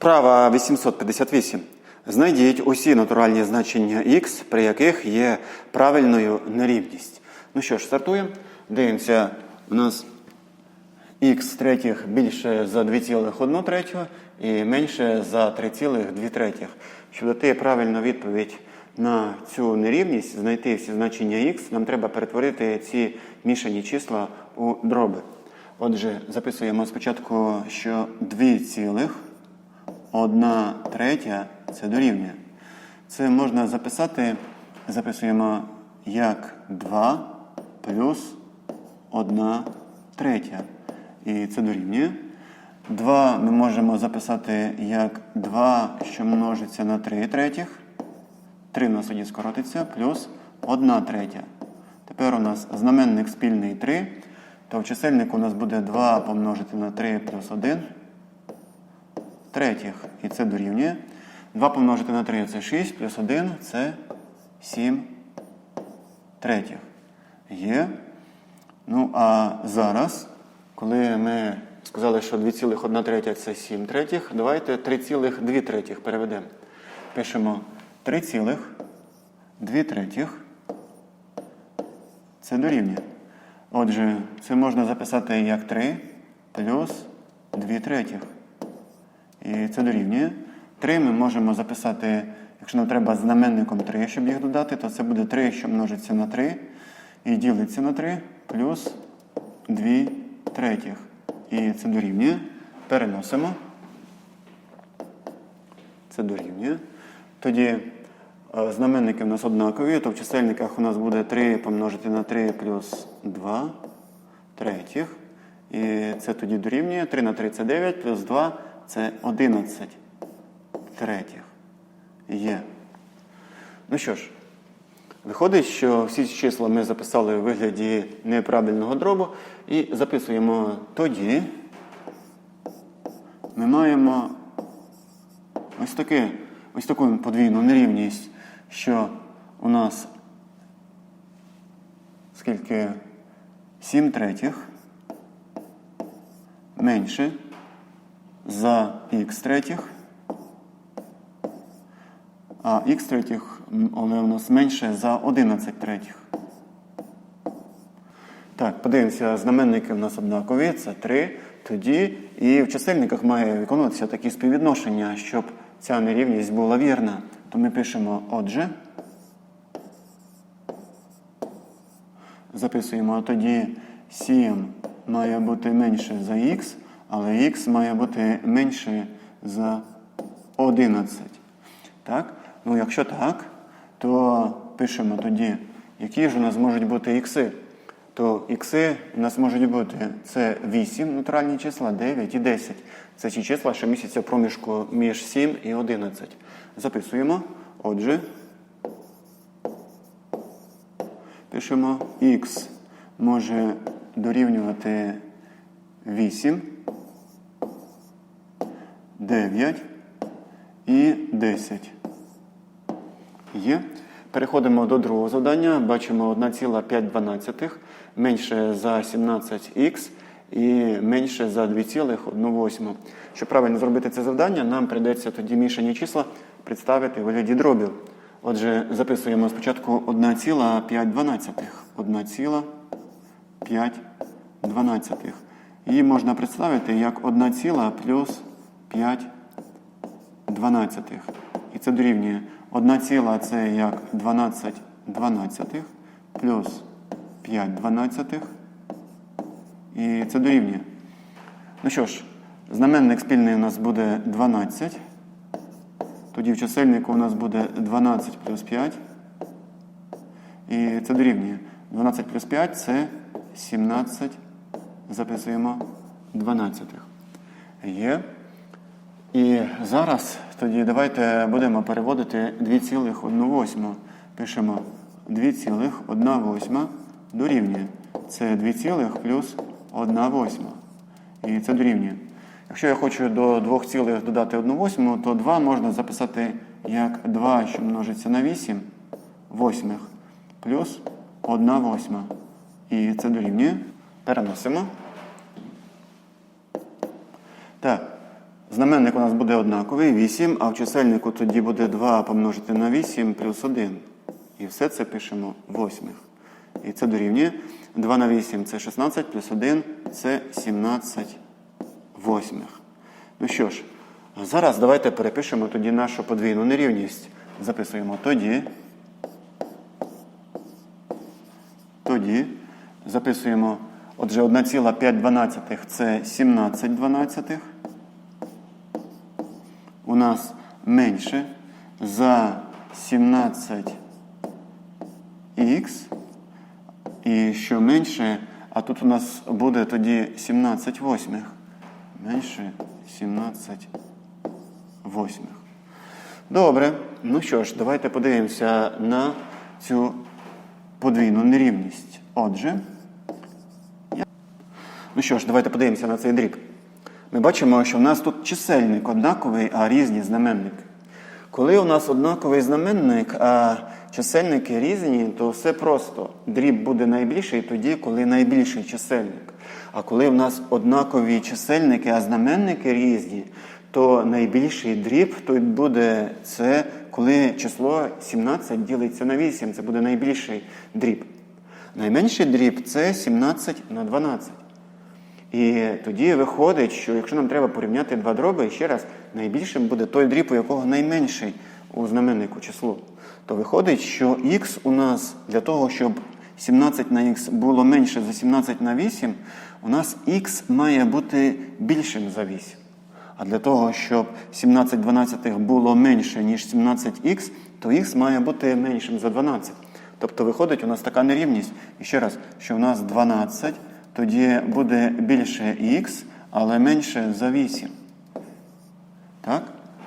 Вправа 858. Знайдіть усі натуральні значення х, при яких є правильною нерівність. Ну що ж, стартуємо. Дивимося, у нас х третіх більше за 2,1 третю і менше за 3,2 третіх. Щоб дати правильну відповідь на цю нерівність, знайти всі значення х, нам треба перетворити ці мішані числа у дроби. Отже, записуємо спочатку, що 2 цілих 1 третя це дорівнює. Це можна записати, записуємо як 2 плюс 1 третя. І це дорівнює. 2 ми можемо записати як 2, що множиться на 3 третіх. 3 у нас тоді скоротиться, плюс 1 третя. Тепер у нас знаменник спільний 3, то в чисельнику у нас буде 2 помножити на 3 плюс 1 третіх. І це дорівнює. 2 помножити на 3 це 6, плюс 1 це 7 третіх. Є. Ну, а зараз, коли ми сказали, що 2,1 третя це 7 третіх, давайте 3,2 третіх переведемо. Пишемо 3,2 третіх. Це дорівнює. Отже, це можна записати як 3 плюс 2 третіх. І це дорівнює. 3 ми можемо записати, якщо нам треба знаменником 3, щоб їх додати, то це буде 3, що множиться на 3 і ділиться на 3 плюс 2 третіх. І це дорівнює. Переносимо. Це дорівнює. Тоді е, знаменники у нас однакові, то в чисельниках у нас буде 3 помножити на 3 плюс 2 третіх. І це тоді дорівнює. 3 на 3 це 9, плюс 2 це 11 третіх. Є. Ну що ж, виходить, що всі числа ми записали у вигляді неправильного дробу і записуємо тоді. Ми маємо ось таке, ось таку подвійну нерівність, що у нас скільки 7 третіх менше за х третіх, а х третіх, але у нас менше за 11 третіх. Так, подивимося, знаменники в нас однакові, це 3. Тоді і в чисельниках має виконуватися такі співвідношення, щоб ця нерівність була вірна. То ми пишемо отже. Записуємо, тоді 7 має бути менше за х, але х має бути менше за 11. Так? Ну, якщо так, то пишемо тоді, які ж у нас можуть бути ікси. То ікси у нас можуть бути це 8 натуральні числа, 9 і 10. Це ті числа, що містяться проміжку між 7 і 11. Записуємо. Отже, пишемо х може дорівнювати 8, 9 і 10. Є. Переходимо до другого завдання. Бачимо 1,5 менше за 17х і менше за 2,1. Щоб правильно зробити це завдання, нам прийдеться тоді мішані числа представити вигляді дробів. Отже, записуємо спочатку 1,5. 1,5. Її можна представити як 1, ціла плюс 5 дванадцятих. І це дорівнює 1 ціла це як 12 дванадцятих плюс 5 дванадцятих. І це дорівнює. Ну що ж, знаменник спільний у нас буде 12. Тоді в чисельнику у нас буде 12 плюс 5. І це дорівнює. 12 плюс 5 це 17. Записуємо 12. Є. І зараз тоді давайте будемо переводити 2,1. Пишемо 2,1 дорівнює. Це 2, плюс 1 восьма. І це дорівнює. Якщо я хочу до 2 цілих додати 1 восьму, то 2 можна записати як 2, що множиться на 8 восьмих, плюс 1 восьма. І це дорівнює. Переносимо. Так. Знаменник у нас буде однаковий 8, а в чисельнику тоді буде 2 помножити на 8 плюс 1. І все це пишемо восьмих. І це дорівнює 2 на 8 це 16, плюс 1 це 17 восьмих. Ну що ж, зараз давайте перепишемо тоді нашу подвійну нерівність. Записуємо тоді. Тоді записуємо, отже, 1,5 це 17 дванадцятих. У нас менше за 17х. І що менше, а тут у нас буде тоді 17 восьмих. Менше 17 восьмих. Добре. Ну що ж, давайте подивимося на цю подвійну нерівність. Отже, ну що ж, давайте подивимося на цей дріб. Ми бачимо, що в нас тут чисельник однаковий, а різні знаменники. Коли у нас однаковий знаменник, а чисельники різні, то все просто. Дріб буде найбільший тоді, коли найбільший чисельник. А коли в нас однакові чисельники, а знаменники різні, то найбільший дріб тут буде це, коли число 17 ділиться на 8. Це буде найбільший дріб. Найменший дріб це 17 на 12. І тоді виходить, що якщо нам треба порівняти два дроби, ще раз, найбільшим буде той дріб, у якого найменший у знаменнику число. То виходить, що х у нас для того, щоб 17 на х було менше за 17 на 8, у нас х має бути більшим за 8. А для того, щоб 17 дванадцятих було менше, ніж 17х, то х має бути меншим за 12. Тобто виходить у нас така нерівність. І ще раз, що у нас 12, тоді буде більше х, але менше за 8. Так?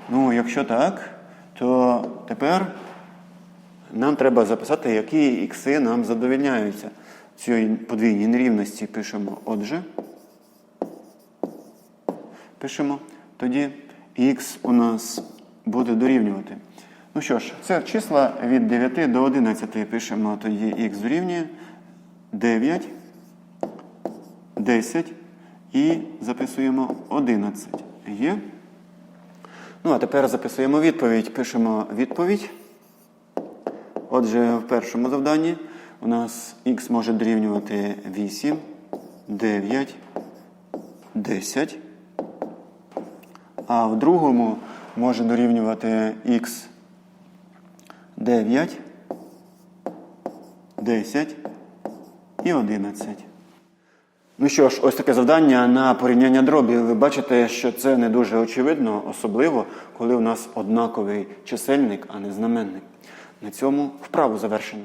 Ну, якщо так, то тепер нам треба записати, які ікси нам задовільняються. Цій подвійній нерівності пишемо отже. Пишемо. Тоді х у нас буде дорівнювати. Ну що ж, це числа від 9 до 11 пишемо, тоді х дорівнює 9, 10 і записуємо 11. Є. Ну, а тепер записуємо відповідь. Пишемо відповідь. Отже, в першому завданні у нас х може дорівнювати 8, 9, 10. А в другому може дорівнювати х 9, 10 і 11. Ну що ж, ось таке завдання на порівняння дробів. Ви бачите, що це не дуже очевидно, особливо, коли у нас однаковий чисельник, а не знаменник. На цьому вправу завершено.